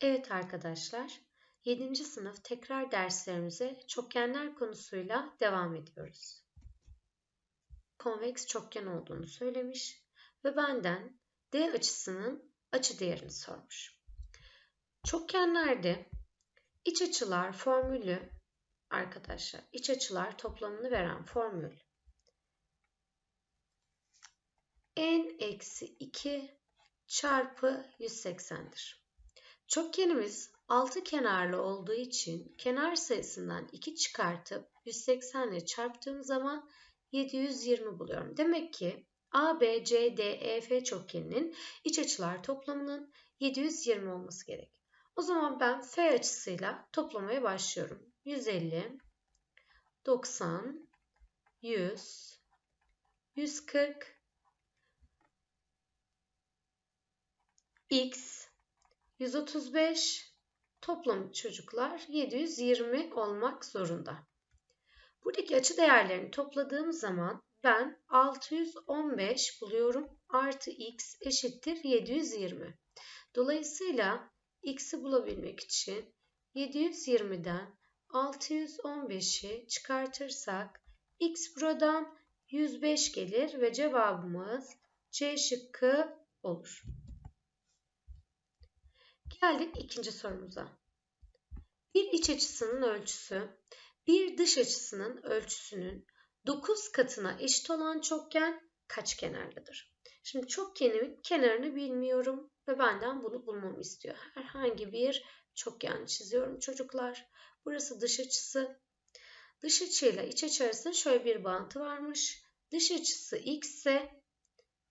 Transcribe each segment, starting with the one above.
Evet arkadaşlar, 7. sınıf tekrar derslerimize çokgenler konusuyla devam ediyoruz. Konveks çokgen olduğunu söylemiş ve benden D açısının açı değerini sormuş. Çokgenlerde iç açılar formülü arkadaşlar, iç açılar toplamını veren formül n eksi 2 çarpı 180'dir. Çokgenimiz 6 kenarlı olduğu için kenar sayısından 2 çıkartıp 180 ile çarptığım zaman 720 buluyorum. Demek ki A, B, C, D, E, F çokgeninin iç açılar toplamının 720 olması gerek. O zaman ben F açısıyla toplamaya başlıyorum. 150, 90, 100, 140, X, 135 toplam çocuklar 720 olmak zorunda. Buradaki açı değerlerini topladığım zaman ben 615 buluyorum. Artı x eşittir 720. Dolayısıyla x'i bulabilmek için 720'den 615'i çıkartırsak x buradan 105 gelir ve cevabımız C şıkkı olur. Geldik ikinci sorumuza. Bir iç açısının ölçüsü, bir dış açısının ölçüsünün 9 katına eşit olan çokgen kaç kenarlıdır? Şimdi çokgenimin kenarını bilmiyorum ve benden bunu bulmamı istiyor. Herhangi bir çokgen çiziyorum çocuklar. Burası dış açısı. Dış açıyla iç açı arasında şöyle bir bağıntı varmış. Dış açısı x ise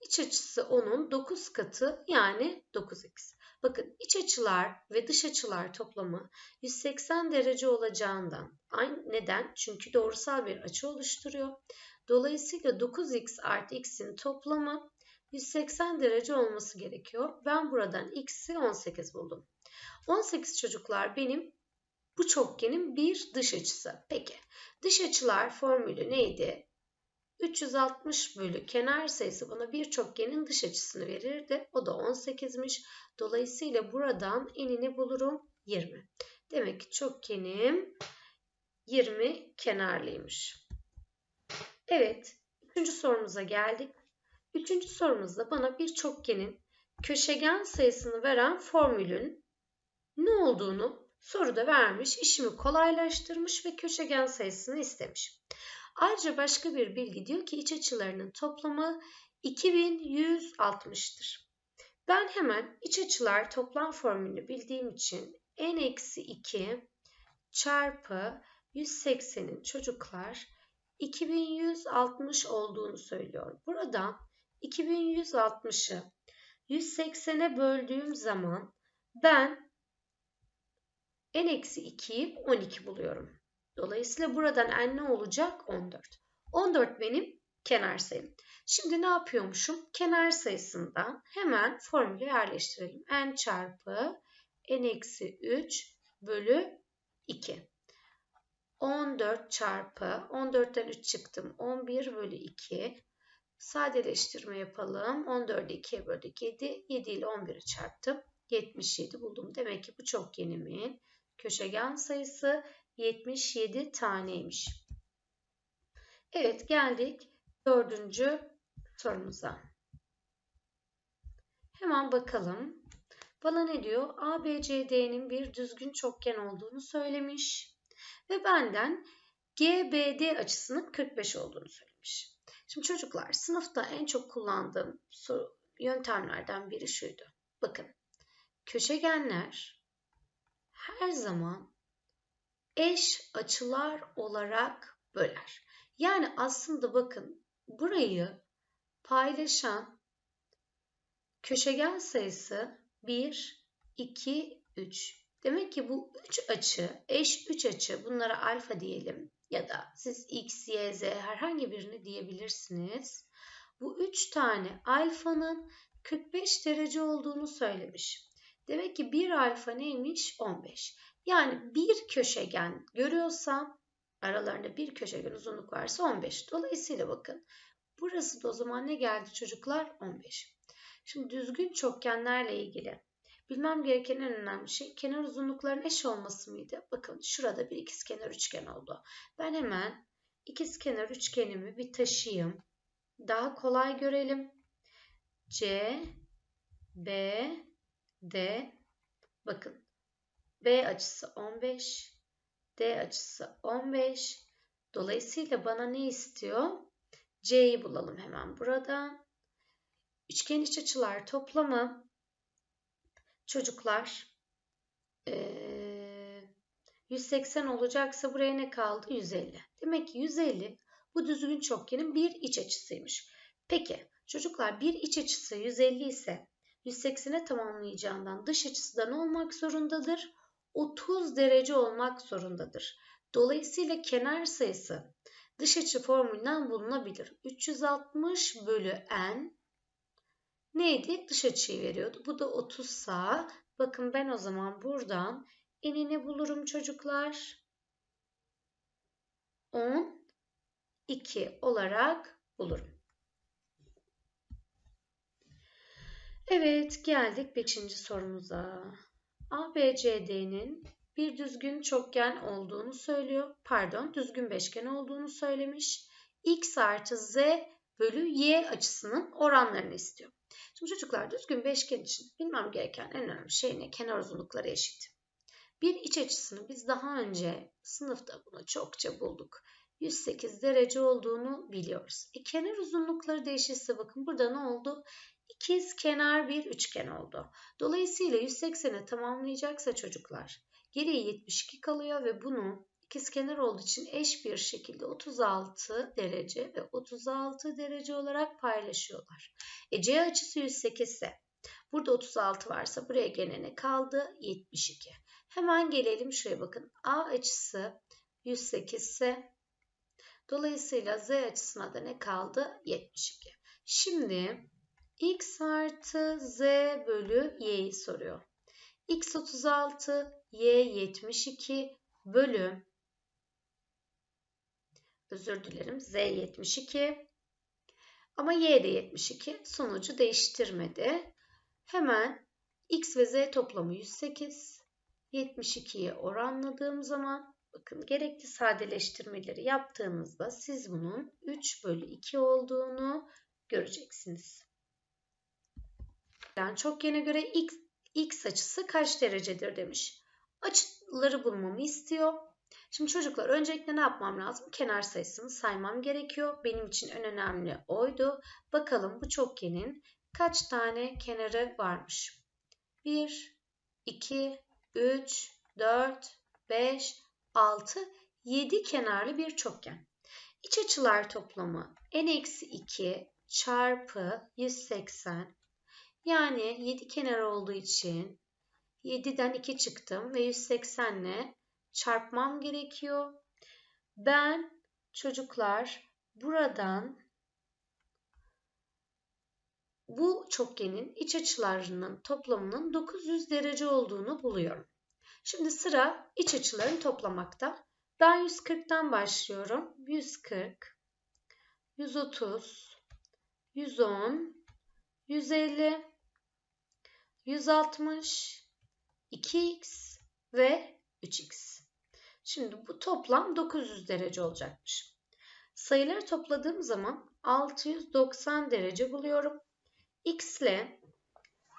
iç açısı onun 9 katı yani 9x. Bakın iç açılar ve dış açılar toplamı 180 derece olacağından. Aynı neden? Çünkü doğrusal bir açı oluşturuyor. Dolayısıyla 9x artı x'in toplamı 180 derece olması gerekiyor. Ben buradan x'i 18 buldum. 18 çocuklar benim bu çokgenin bir dış açısı. Peki dış açılar formülü neydi? 360 bölü kenar sayısı bana bir çokgenin dış açısını verirdi. O da 18'miş. Dolayısıyla buradan enini bulurum 20. Demek ki çokgenim 20 kenarlıymış. Evet, üçüncü sorumuza geldik. Üçüncü sorumuzda bana bir çokgenin köşegen sayısını veren formülün ne olduğunu soruda vermiş, işimi kolaylaştırmış ve köşegen sayısını istemiş. Ayrıca başka bir bilgi diyor ki iç açılarının toplamı 2160'tır. Ben hemen iç açılar toplam formülünü bildiğim için n-2 çarpı 180'in çocuklar 2160 olduğunu söylüyor. Burada 2160'ı 180'e böldüğüm zaman ben n-2'yi 12 buluyorum. Dolayısıyla buradan n ne olacak? 14. 14 benim kenar sayım. Şimdi ne yapıyormuşum? Kenar sayısından hemen formülü yerleştirelim. n çarpı n eksi 3 bölü 2. 14 çarpı 14'ten 3 çıktım. 11 bölü 2. Sadeleştirme yapalım. 14'ü 2'ye böldük 7. 7 ile 11'i çarptım. 77 buldum. Demek ki bu çokgenimin köşegen sayısı 77 taneymiş. Evet geldik dördüncü sorumuza. Hemen bakalım. Bana ne diyor? ABCD'nin bir düzgün çokgen olduğunu söylemiş. Ve benden GBD açısının 45 olduğunu söylemiş. Şimdi çocuklar sınıfta en çok kullandığım yöntemlerden biri şuydu. Bakın köşegenler her zaman eş açılar olarak böler. Yani aslında bakın burayı paylaşan köşegen sayısı 1, 2, 3. Demek ki bu 3 açı, eş 3 açı bunlara alfa diyelim ya da siz x, y, z herhangi birini diyebilirsiniz. Bu 3 tane alfanın 45 derece olduğunu söylemiş. Demek ki 1 alfa neymiş? 15. Yani bir köşegen görüyorsam aralarında bir köşegen uzunluk varsa 15. Dolayısıyla bakın burası da o zaman ne geldi çocuklar? 15. Şimdi düzgün çokgenlerle ilgili Bilmem gereken en önemli şey kenar uzunlukların eş olması mıydı? Bakın şurada bir ikizkenar üçgen oldu. Ben hemen ikizkenar üçgenimi bir taşıyayım. Daha kolay görelim. C, B, D. Bakın B açısı 15, D açısı 15. Dolayısıyla bana ne istiyor? C'yi bulalım hemen burada. Üçgen iç açılar toplamı çocuklar ee, 180 olacaksa buraya ne kaldı? 150. Demek ki 150 bu düzgün çokgenin bir iç açısıymış. Peki çocuklar bir iç açısı 150 ise 180'e tamamlayacağından dış açısı da ne olmak zorundadır? 30 derece olmak zorundadır. Dolayısıyla kenar sayısı dış açı formülünden bulunabilir. 360 bölü n neydi? Dış açıyı veriyordu. Bu da 30 sağ. Bakın ben o zaman buradan enini bulurum çocuklar. 10 2 olarak bulurum. Evet geldik 5. sorumuza. ABCD'nin bir düzgün çokgen olduğunu söylüyor. Pardon düzgün beşgen olduğunu söylemiş. X artı Z bölü Y açısının oranlarını istiyor. Şimdi çocuklar düzgün beşgen için bilmem gereken en önemli şey ne? Kenar uzunlukları eşit. Bir iç açısını biz daha önce sınıfta bunu çokça bulduk. 108 derece olduğunu biliyoruz. E, kenar uzunlukları değişirse bakın burada ne oldu? İkiz kenar bir üçgen oldu. Dolayısıyla 180'e tamamlayacaksa çocuklar geriye 72 kalıyor ve bunu ikizkenar olduğu için eş bir şekilde 36 derece ve 36 derece olarak paylaşıyorlar. E C açısı 108 ise burada 36 varsa buraya gene ne kaldı? 72. Hemen gelelim şuraya bakın. A açısı 108 ise dolayısıyla Z açısına da ne kaldı? 72. Şimdi x artı z bölü y'yi soruyor. x 36, y 72 bölü özür dilerim z 72 ama y de 72 sonucu değiştirmedi. Hemen x ve z toplamı 108 72'ye oranladığım zaman bakın gerekli sadeleştirmeleri yaptığınızda siz bunun 3 bölü 2 olduğunu göreceksiniz. Yani çokgene göre x, x açısı kaç derecedir demiş. Açıları bulmamı istiyor. Şimdi çocuklar öncelikle ne yapmam lazım? Kenar sayısını saymam gerekiyor. Benim için en önemli oydu. Bakalım bu çokgenin kaç tane kenarı varmış? 1, 2, 3, 4, 5, 6, 7 kenarlı bir çokgen. İç açılar toplamı n-2 çarpı 180 yani 7 kenar olduğu için 7'den 2 çıktım ve 180 ile çarpmam gerekiyor. Ben çocuklar buradan bu çokgenin iç açılarının toplamının 900 derece olduğunu buluyorum. Şimdi sıra iç açılarını toplamakta. Ben 140'tan başlıyorum. 140, 130, 110, 150, 160, 2x ve 3x. Şimdi bu toplam 900 derece olacakmış. Sayıları topladığım zaman 690 derece buluyorum. x ile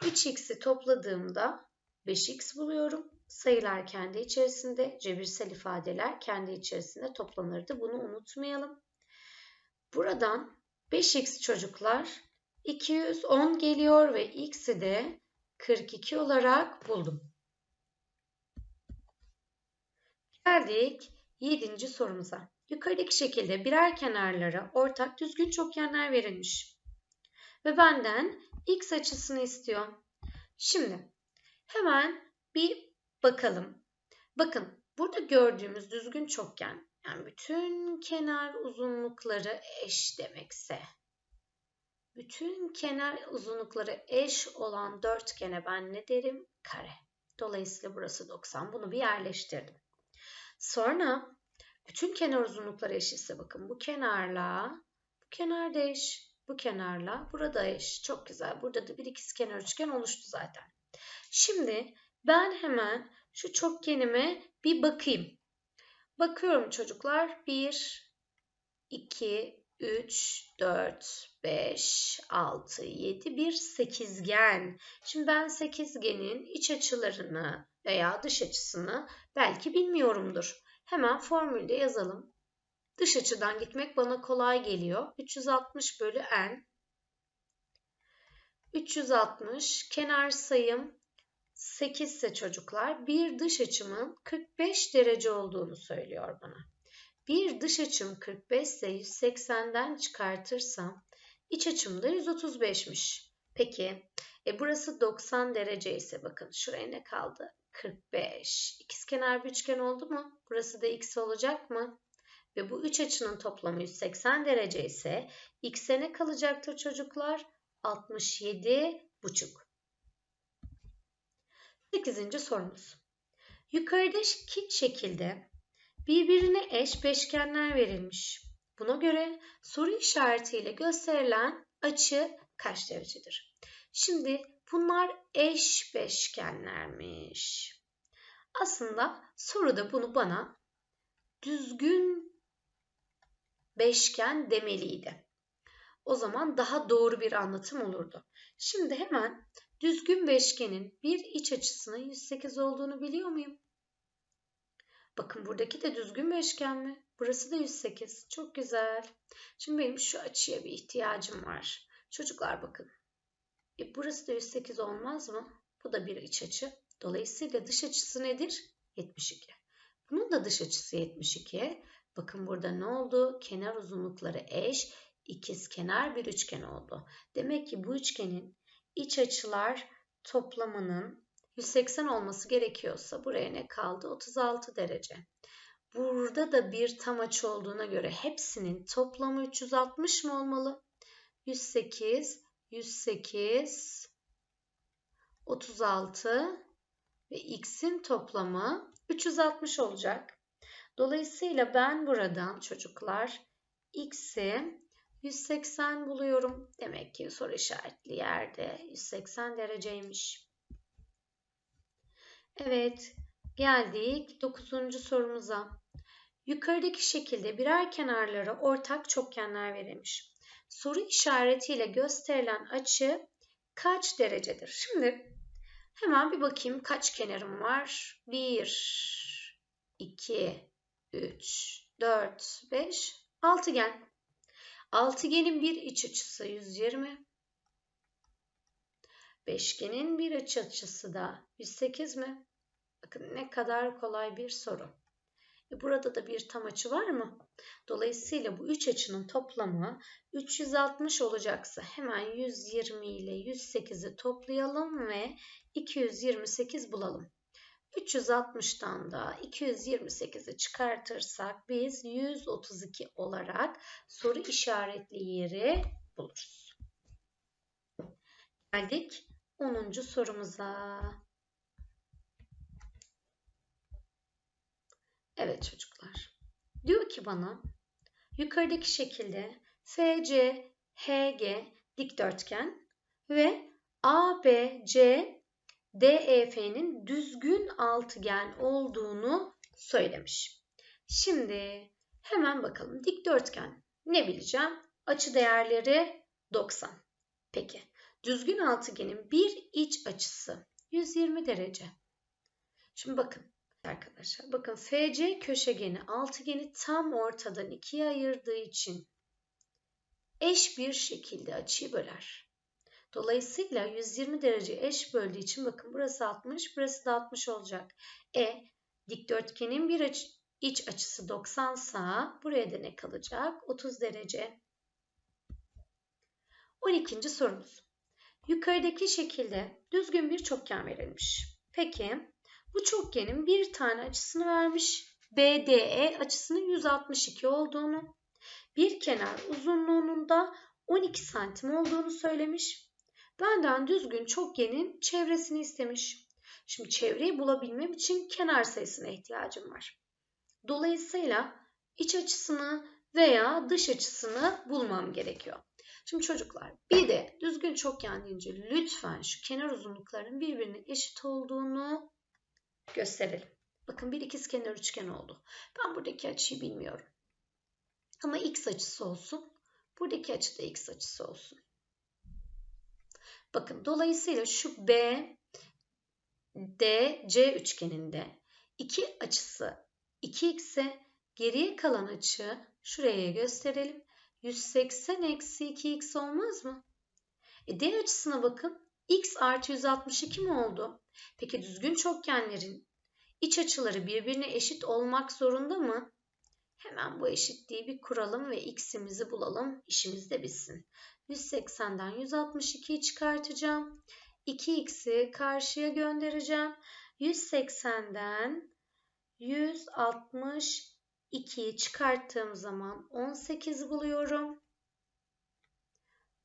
3x'i topladığımda 5x buluyorum. Sayılar kendi içerisinde, cebirsel ifadeler kendi içerisinde toplanırdı. Bunu unutmayalım. Buradan 5x çocuklar 210 geliyor ve x'i de 42 olarak buldum. Geldik 7. sorumuza. Yukarıdaki şekilde birer kenarlara ortak düzgün çokgenler verilmiş. Ve benden x açısını istiyor. Şimdi hemen bir bakalım. Bakın burada gördüğümüz düzgün çokgen yani bütün kenar uzunlukları eş demekse bütün kenar uzunlukları eş olan dörtgene ben ne derim? Kare. Dolayısıyla burası 90. Bunu bir yerleştirdim. Sonra bütün kenar uzunlukları eşitse bakın bu kenarla bu kenar da eş. Bu kenarla burada eş. Çok güzel. Burada da bir ikizkenar üçgen oluştu zaten. Şimdi ben hemen şu çokgenime bir bakayım. Bakıyorum çocuklar. 1, 2, 3, 4, 5, 6, 7, bir sekizgen. Şimdi ben sekizgenin iç açılarını veya dış açısını belki bilmiyorumdur. Hemen formülde yazalım. Dış açıdan gitmek bana kolay geliyor. 360 bölü n. 360 kenar sayım 8 ise çocuklar bir dış açımın 45 derece olduğunu söylüyor bana. Bir dış açım 45 ise 180'den çıkartırsam iç açım da 135'miş. Peki e burası 90 derece ise bakın şuraya ne kaldı? 45. İkizkenar bir üçgen oldu mu? Burası da x olacak mı? Ve bu üç açının toplamı 180 derece ise x'e ne kalacaktır çocuklar? 67 buçuk. 8. sorumuz. Yukarıdaki şekilde birbirine eş beşgenler verilmiş. Buna göre soru işaretiyle gösterilen açı kaç derecedir? Şimdi bunlar eş beşgenlermiş. Aslında soruda bunu bana düzgün beşgen demeliydi. O zaman daha doğru bir anlatım olurdu. Şimdi hemen düzgün beşgenin bir iç açısının 108 olduğunu biliyor muyum? Bakın buradaki de düzgün beşgen mi? Burası da 108. Çok güzel. Şimdi benim şu açıya bir ihtiyacım var. Çocuklar bakın. E burası da 108 olmaz mı? Bu da bir iç açı. Dolayısıyla dış açısı nedir? 72. Bunun da dış açısı 72. Bakın burada ne oldu? Kenar uzunlukları eş, ikiz kenar bir üçgen oldu. Demek ki bu üçgenin iç açılar toplamının 180 olması gerekiyorsa buraya ne kaldı? 36 derece. Burada da bir tam açı olduğuna göre hepsinin toplamı 360 mı olmalı? 108, 108, 36 ve x'in toplamı 360 olacak. Dolayısıyla ben buradan çocuklar x'i 180 buluyorum. Demek ki soru işaretli yerde 180 dereceymiş. Evet, geldik 9. sorumuza. Yukarıdaki şekilde birer kenarlara ortak çokgenler verilmiş. Soru işaretiyle gösterilen açı kaç derecedir? Şimdi hemen bir bakayım kaç kenarım var? 1, 2, 3, 4, 5, altıgen. Altıgenin bir iç açısı 120. Beşgenin bir iç açısı da 108 mi? Bakın ne kadar kolay bir soru. E burada da bir tam açı var mı? Dolayısıyla bu üç açının toplamı 360 olacaksa hemen 120 ile 108'i toplayalım ve 228 bulalım. 360'tan da 228'i çıkartırsak biz 132 olarak soru işaretli yeri buluruz. Geldik 10. sorumuza. Evet çocuklar. Diyor ki bana yukarıdaki şekilde FC, HG dikdörtgen ve ABC DEF'nin düzgün altıgen olduğunu söylemiş. Şimdi hemen bakalım dikdörtgen ne bileceğim? Açı değerleri 90. Peki düzgün altıgenin bir iç açısı 120 derece. Şimdi bakın arkadaşlar bakın FC köşegeni altıgeni tam ortadan ikiye ayırdığı için eş bir şekilde açıyı böler. Dolayısıyla 120 derece eş böldüğü için bakın burası 60, burası da 60 olacak. E dikdörtgenin bir aç iç açısı 90 sa buraya da ne kalacak? 30 derece. 12. sorumuz. Yukarıdaki şekilde düzgün bir çokgen verilmiş. Peki bu çokgenin bir tane açısını vermiş. BDE açısının 162 olduğunu, bir kenar uzunluğunun da 12 santim olduğunu söylemiş. Benden düzgün çokgenin çevresini istemiş. Şimdi çevreyi bulabilmem için kenar sayısına ihtiyacım var. Dolayısıyla iç açısını veya dış açısını bulmam gerekiyor. Şimdi çocuklar bir de düzgün çokgen deyince lütfen şu kenar uzunluklarının birbirine eşit olduğunu gösterelim. Bakın bir ikizkenar üçgen oldu. Ben buradaki açıyı bilmiyorum. Ama x açısı olsun. Buradaki açı da x açısı olsun. Bakın dolayısıyla şu B D C üçgeninde iki açısı 2x ise geriye kalan açı şuraya gösterelim. 180 eksi 2x olmaz mı? E D açısına bakın. x artı 162 mi oldu? Peki düzgün çokgenlerin iç açıları birbirine eşit olmak zorunda mı? Hemen bu eşitliği bir kuralım ve x'imizi bulalım. İşimiz de bitsin. 180'den 162'yi çıkartacağım. 2x'i karşıya göndereceğim. 180'den 162'yi çıkarttığım zaman 18 buluyorum.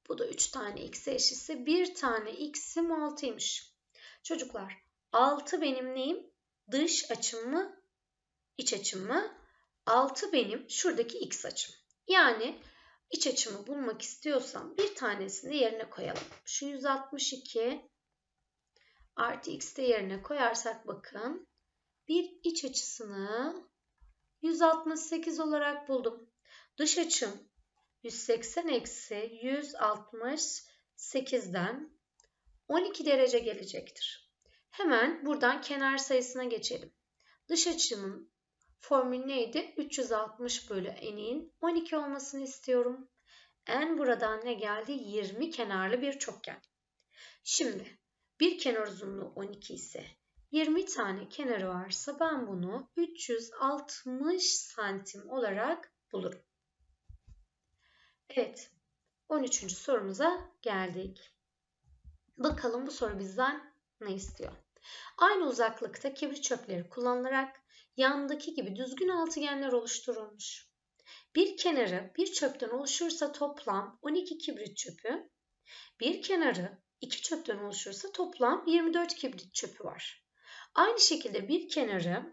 Bu da 3 tane x eşitse 1 tane x'im 6'ymış. Çocuklar 6 benim neyim? Dış açım mı? İç açım mı? 6 benim şuradaki x açım. Yani iç açımı bulmak istiyorsam bir tanesini yerine koyalım. Şu 162 artı x de yerine koyarsak bakın bir iç açısını 168 olarak buldum. Dış açım 180 eksi 168'den 12 derece gelecektir. Hemen buradan kenar sayısına geçelim. Dış açımın formülü neydi? 360 bölü n'in 12 olmasını istiyorum. n buradan ne geldi? 20 kenarlı bir çokgen. Şimdi bir kenar uzunluğu 12 ise 20 tane kenarı varsa ben bunu 360 santim olarak bulurum. Evet, 13. sorumuza geldik. Bakalım bu soru bizden ne istiyor? Aynı uzaklıkta kibrit çöpleri kullanılarak yandaki gibi düzgün altıgenler oluşturulmuş. Bir kenarı bir çöpten oluşursa toplam 12 kibrit çöpü, bir kenarı iki çöpten oluşursa toplam 24 kibrit çöpü var. Aynı şekilde bir kenarı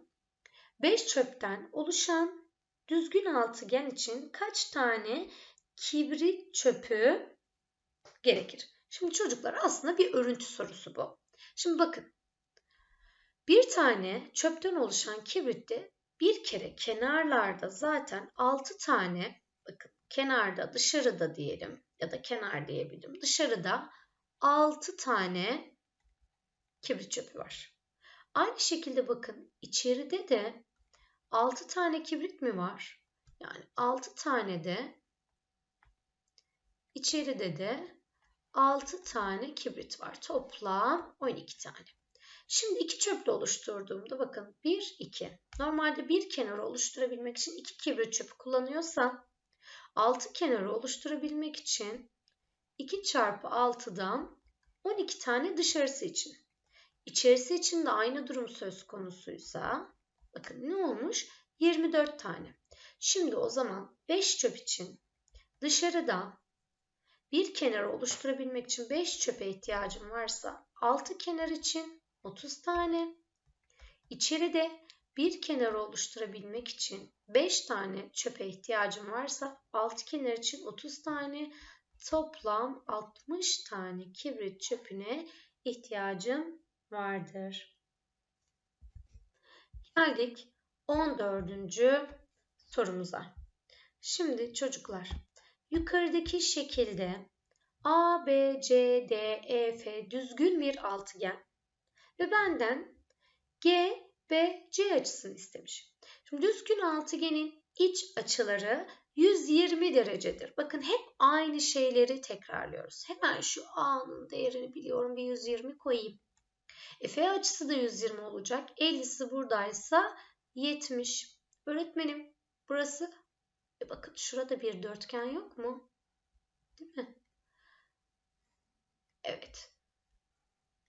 5 çöpten oluşan düzgün altıgen için kaç tane kibrit çöpü gerekir? Şimdi çocuklar aslında bir örüntü sorusu bu. Şimdi bakın. Bir tane çöpten oluşan kibritte bir kere kenarlarda zaten 6 tane bakın kenarda dışarıda diyelim ya da kenar diyebilirim. Dışarıda 6 tane kibrit çöpü var. Aynı şekilde bakın içeride de 6 tane kibrit mi var? Yani 6 tane de içeride de 6 tane kibrit var. Toplam 12 tane. Şimdi iki çöple oluşturduğumda bakın 1, 2. Normalde bir kenarı oluşturabilmek için 2 kibrit çöpü kullanıyorsam 6 kenarı oluşturabilmek için 2 çarpı 6'dan 12 tane dışarısı için. İçerisi için de aynı durum söz konusuysa bakın ne olmuş? 24 tane. Şimdi o zaman 5 çöp için dışarıda bir kenar oluşturabilmek için 5 çöpe ihtiyacım varsa 6 kenar için 30 tane. İçeride bir kenar oluşturabilmek için 5 tane çöpe ihtiyacım varsa 6 kenar için 30 tane toplam 60 tane kibrit çöpüne ihtiyacım vardır. Geldik 14. sorumuza. Şimdi çocuklar yukarıdaki şekilde A, B, C, D, E, F düzgün bir altıgen ve benden G, B, C açısını istemiş. Şimdi düzgün altıgenin iç açıları 120 derecedir. Bakın hep aynı şeyleri tekrarlıyoruz. Hemen şu A'nın değerini biliyorum bir 120 koyayım. E, F açısı da 120 olacak. 50'si buradaysa 70. Öğretmenim burası e bakın şurada bir dörtgen yok mu? Değil mi? Evet.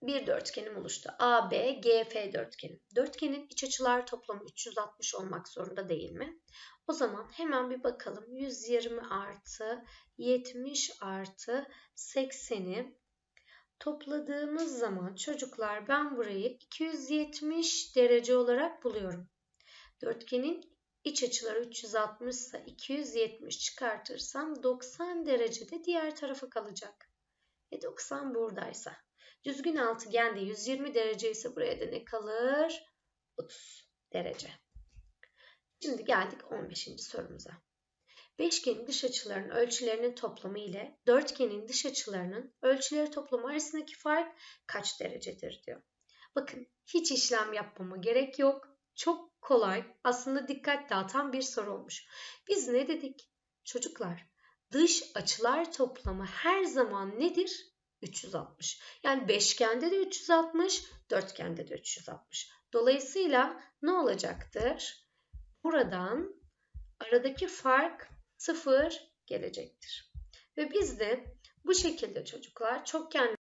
Bir dörtgenim oluştu. AB, GF dörtgeni. Dörtgenin iç açılar toplamı 360 olmak zorunda değil mi? O zaman hemen bir bakalım. 120 artı 70 artı 80'i topladığımız zaman çocuklar ben burayı 270 derece olarak buluyorum. Dörtgenin iç açıları 360 ise 270 çıkartırsam 90 derecede diğer tarafa kalacak. E 90 buradaysa. Düzgün altıgende 120 derece ise buraya da ne kalır? 30 derece. Şimdi geldik 15. sorumuza. Beşgenin dış açılarının ölçülerinin toplamı ile dörtgenin dış açılarının ölçüleri toplamı arasındaki fark kaç derecedir diyor. Bakın hiç işlem yapmama gerek yok. Çok kolay aslında dikkat dağıtan bir soru olmuş. Biz ne dedik? Çocuklar dış açılar toplamı her zaman nedir? 360. Yani beşgende de 360, dörtgende de 360. Dolayısıyla ne olacaktır? Buradan aradaki fark 0 gelecektir. Ve biz de bu şekilde çocuklar çokgen